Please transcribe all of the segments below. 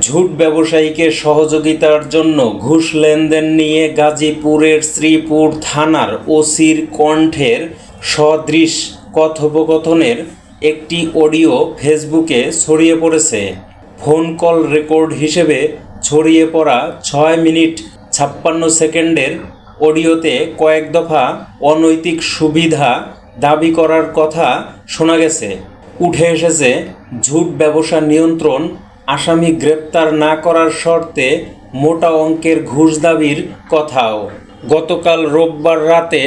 ঝুট ব্যবসায়ীকে সহযোগিতার জন্য ঘুষ লেনদেন নিয়ে গাজীপুরের শ্রীপুর থানার ওসির কণ্ঠের সদৃশ কথোপকথনের একটি অডিও ফেসবুকে ছড়িয়ে পড়েছে। ফোন কল রেকর্ড হিসেবে ছড়িয়ে পড়া ছয় মিনিট ছাপ্পান্ন সেকেন্ডের অডিওতে কয়েক দফা অনৈতিক সুবিধা দাবি করার কথা শোনা গেছে। উঠে এসেছে ঝুট ব্যবসা নিয়ন্ত্রণ আসামি গ্রেপ্তার না করার শর্তে মোটা অঙ্কের ঘুষ দাবির কথাও। গতকাল রোববার রাতে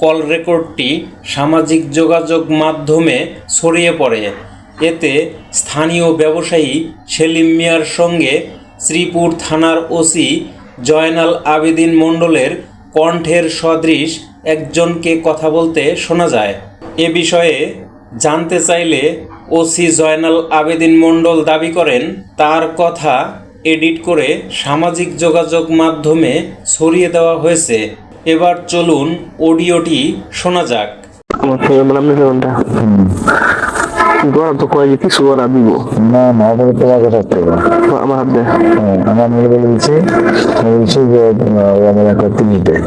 কল রেকর্ডটি সামাজিক যোগাযোগ মাধ্যমে ছড়িয়ে পড়ে। এতে স্থানীয় ব্যবসায়ী সেলিম মিয়ার সঙ্গে শ্রীপুর থানার ওসি জয়নাল আবেদিন মণ্ডলের কণ্ঠের সদৃশ একজনকে কথা বলতে শোনা যায়। এ বিষয়ে জানতে চাইলে ওসি জয়নাল আবেদিন মণ্ডল দাবি করেন তার কথা এডিট করে সামাজিক যোগাযোগ মাধ্যমে ছড়িয়ে দেওয়া হয়েছে। এবার চলুন অডিওটি শোনা যাক। গড়া তো কয় যে কিছু গড়া দিব। না না ওটা তোমার কথা থাকতে আমার হাতে হ্যাঁ, আমার মেয়ে বলে দিচ্ছি। বলছি যে আমার একটা তিরিশ দেয়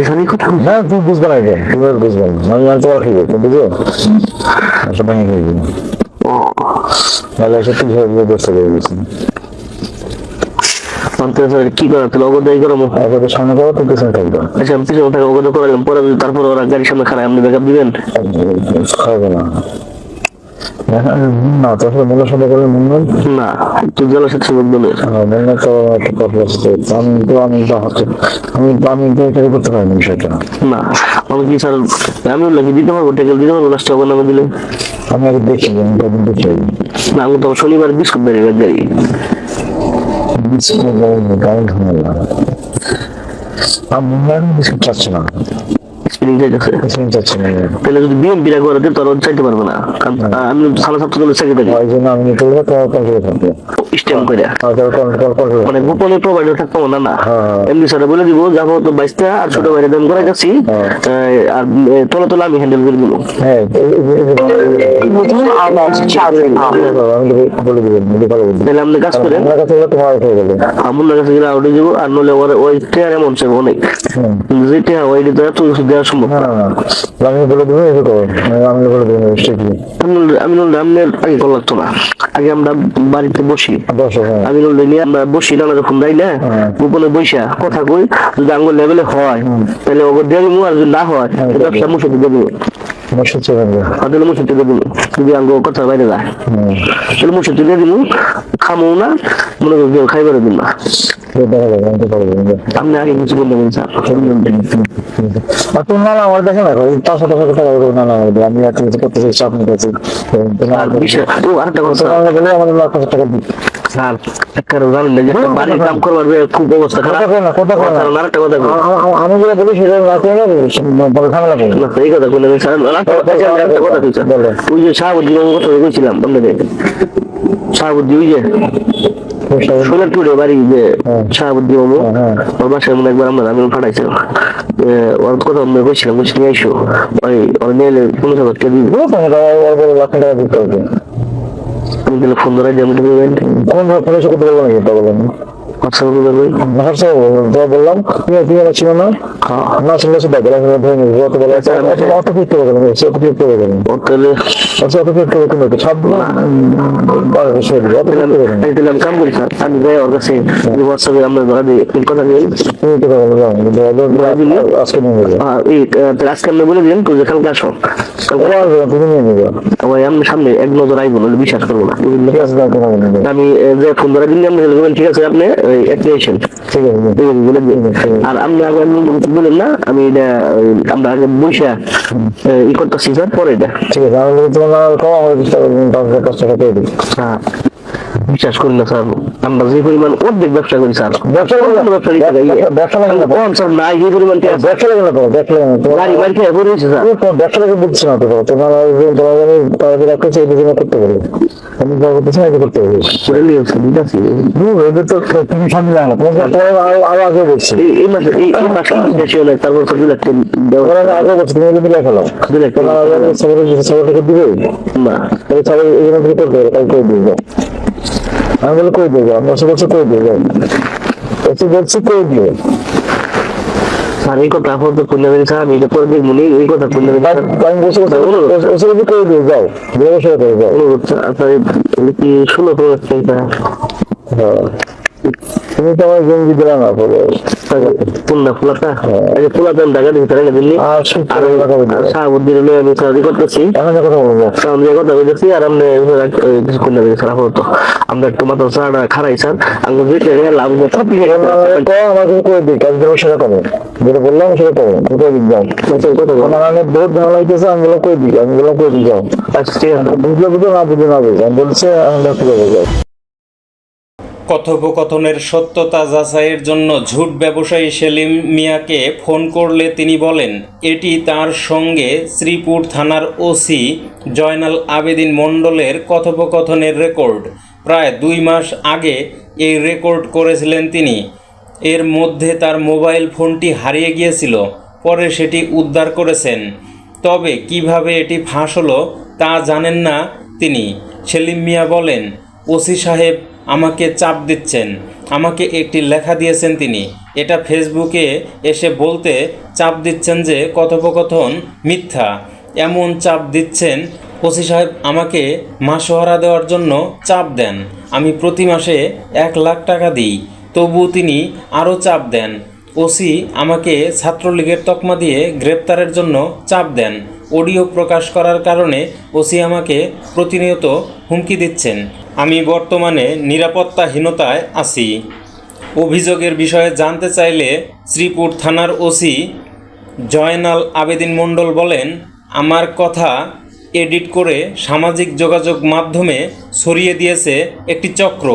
এখানে কথা না তুমি বুঝবে না না। আমি মানে তোমার তুমি বুঝো আচ্ছা ভেঙে তাহলে করে কি করা করব আগে সামনে করো তুমি পিছনে থাকবে। আচ্ছা আমি পিছনে থাকা অগদ করালাম পরে যদি তারপরে ওরা গাড়ির সামনে খারাপ আপনি ব্যাকআপ দিবেন? খাবে না। হ্যাঁ, না না জেলা একটা আমি তো আমি তো আমি আমি তো এটা করতে পারিনি বিষয়টা না আমি কি স্যার আমি নাকি দিতে পারব টেকেল দিতে পারব লাস্টে অগদ নামে দিলে আমি আগে দেখি আমি কদিন দেখি না আমি তো শনিবার বিস্কুট বেরিয়ে গাড়ি বিস্কুট আমি বিস্কুট চাচ্ছি না যাইতেছে বিস্কুট তাহলে যদি বিএমপি রা করে দেন তাহলে চাইতে পারবে না আমি সালা সাতটা দলের সেক্রেটারি ওই জন্য আমি থাকবে স্ট্যাম্প করে তোর মানে গোপনে প্রোভাইডার থাকতো না না হ্যাঁ। এমনি স্যার বলে দিব যাব তো বাইশটা আর ছোট বাইরে দাম করে যাচ্ছি হ্যাঁ। আর তোলা তোলা আমি হ্যান্ডেল করে দিব হ্যাঁ আমি বলে দিবেন বলে ভালো তাহলে আপনি কাজ করেন। আমার কাছে গেলে তোমার হয়ে গেলে। আমুল কাছে গেলে আউটে যাব আর নলে ওর ওই টেয়ার এমন চাইব অনেক। যে টেয়ার ওই দিতে এত দেওয়া সম্ভব না। না না আমি বলে দেবো এটা করো আমি বলে দেবো আমি নলে আপনার আগে কল লাগতো না। আগে আমরা বাড়িতে বসি। হ্যাঁ। আমি নলে নিয়ে আমরা বসি না যখন যাই না হ্যাঁ। গোপনে বৈশা কথা কই যদি আঙ্গুল লেভেলে হয় তাহলে ওকে দিয়ে আর যদি না হয় হ্যাঁ, ব্যবসা দেবো সত্যি বলব তাহলে মুছে দিয়ে দেবো যদি আঙ্গুল কথা বাইরে যায়। তাহলে মুছে দিয়ে দিব খামো না মনে করো খাইবার দিন না। দেখা আগে কিছু বলতে বলছেন স্যার। আর তুমি না না আমার দেখে সাথে সাথে টাকা দেবো না না আমি একটা কিছু করতে চাইছি আপনি কাছে ও আরেকটা কথা। আমাদের লাখ হাজার টাকা দিই স্যার একটা যে একটা বাড়ির কাম করবার খুব অবস্থা খারাপ। কথা কথা আরেকটা কথা আমি যেটা বলি সেটা না করে বড় ঝামেলা না, এই কথা স্যার আরেকটা কই, স্যার। ওই যে শাহাবুদ্দিন কথা আপনাদের শাহাবুদ্দিন ওই যে সোনার টুডে বাড়ি যে হ্যাঁ। শাহাবুদ্দিন বাবু হ্যাঁ। ওর বাসায় মধ্যে একবার আমরা আমি ফাটাইছিলাম। ওর কথা আমরা কইছিলাম বলছি নিয়ে আইসো ওই ওর নিয়ে এলে পনেরো হাজার টাকা দিবি লাখ টাকা দিতে হবে। আমি তাহলে ফোন ধরে দিয়ে আমি কোন ফোন এসে করতে বলব নাকি? তা বলেন হোয়াটসঅ্যাপে বলবেন ভাষা যা বললাম। তুমি তুমি আমার ছিল না? না ছিল সেটা বলে ধরে নিবো অত অত সে অত তাহলে আচ্ছা অত দিলাম আমি তাহলে আমি কাম করি স্যার। আমি যাই ওর কাছে হোয়াটসঅ্যাপে আমরা ধরা দিই কথা দিই। তুমি তো আজকে নিয়ে নেবে। আহ, এই আহ, তাহলে আজকে আপনি বলে দিন তুই যে কালকে আসো। কালকে তুমি নিয়ে নেবে। আমার আমি সামনে এক নজর আইবো বিশ্বাস করব না। আমি যে ফোন ধরা ঠিক আছে আপনি অ্যাপ্লিকেশন ঠিক আছে। বলে আর আপনি আগে বলেন না আমি এটা ওই, আমরা আগে বসে ই করতেছি স্যার পরে এটা। ঠিক আছে আমি তোমার কম আমার চেষ্টা করব পেয়ে দিই। হ্যাঁ। বিশ্বাস করি না স্যার। আমরা যে পরিমাণ অর্ধেক ব্যবসা করি স্যার ব্যবসা করি না। ব্যবসা না। ব্যবসা- ব্যবসা লাগে না। কম স্যার নাই যে পরিমাণ ব্যবসা লাগে না তো ব্যবসা লাগে না গাড়ি খেয়ে পড়ে স্যার। তুমি তোমার ব্যবসা লাগে বুঝছি না তো তোমার তোমার আমি চাই বিজনেস করতে পারি। আমি যা না এটা করতে পারি। করে নিয়ে এসে দিতে আছি। তো তুমি সামনে তোমার আরও আগে বলছি। এই এই মাসে এই এই মাসে বেশি হলে তারপর তো দু লাখ টাকা আগে বলছি তুমি যদি মিলে ফেলো দু লাখ টাকা তোমার আগে সবার সবার দিবে। না। এই জন্য করতে হবে তাই করে দিবে। আমি বলে করে দেবে আমি বসে বলছে করে দেবে এসে বলছি কই করে দিয়ে আমি কথা বলতে স্যার। আমি করে দেখব নি, এই কথা আমি বসে বসে করে দিয়ে যাও বসে করে যাও। আপনার কি শুনো তো এটা হ্যাঁ। তুমি তো আমার দিলে না ফুলাটা এই যে ফুলাটা আমি টাকা দিতে টাকা দিলি আর হলে আমি সাহায্য করতেছি যে কথা আর আমরা কিছু করলে স্যার আপাতত। আমরা একটু মাত্র খারাই স্যার। আমি লাভ আমার কিছু করে দিই? কাজ দেবো সেটা করো যেটা বললাম সেটা করো করে দিই যাও। অনেক বহুত ঝামেলা হইতেছে আমি বললাম করে দিই? আমি বললাম করে দিই যাও। আচ্ছা বুঝলে বুঝলো না বুঝলে না বুঝলে। আমি বলছে আমি যাও। কথোপকথনের সত্যতা যাচাইয়ের জন্য ঝুট ব্যবসায়ী সেলিম মিয়াকে ফোন করলে তিনি বলেন, এটি তার সঙ্গে শ্রীপুর থানার ওসি জয়নাল আবেদিন মণ্ডলের কথোপকথনের রেকর্ড। প্রায় দুই মাস আগে এই রেকর্ড করেছিলেন তিনি। এর মধ্যে তার মোবাইল ফোনটি হারিয়ে গিয়েছিল, পরে সেটি উদ্ধার করেছেন। তবে কীভাবে এটি ফাঁস হলো তা জানেন না তিনি। সেলিম মিয়া বলেন, ওসি সাহেব আমাকে চাপ দিচ্ছেন। আমাকে একটি লেখা দিয়েছেন তিনি। এটা ফেসবুকে এসে বলতে চাপ দিচ্ছেন যে কথোপকথন মিথ্যা। এমন চাপ দিচ্ছেন ওসি সাহেব আমাকে মাসোহারা দেওয়ার জন্য চাপ দেন। আমি প্রতি মাসে এক লাখ টাকা দিই। তবুও তিনি আরও চাপ দেন। ওসি আমাকে ছাত্রলীগের তকমা দিয়ে গ্রেপ্তারের জন্য চাপ দেন। অডিও প্রকাশ করার কারণে ওসি আমাকে প্রতিনিয়ত হুমকি দিচ্ছেন। আমি বর্তমানে নিরাপত্তাহীনতায় আছি। অভিযোগের বিষয়ে জানতে চাইলে শ্রীপুর থানার ওসি জয়নাল আবেদিন মণ্ডল বলেন, আমার কথা এডিট করে সামাজিক যোগাযোগ মাধ্যমে ছড়িয়ে দিয়েছে একটি চক্র।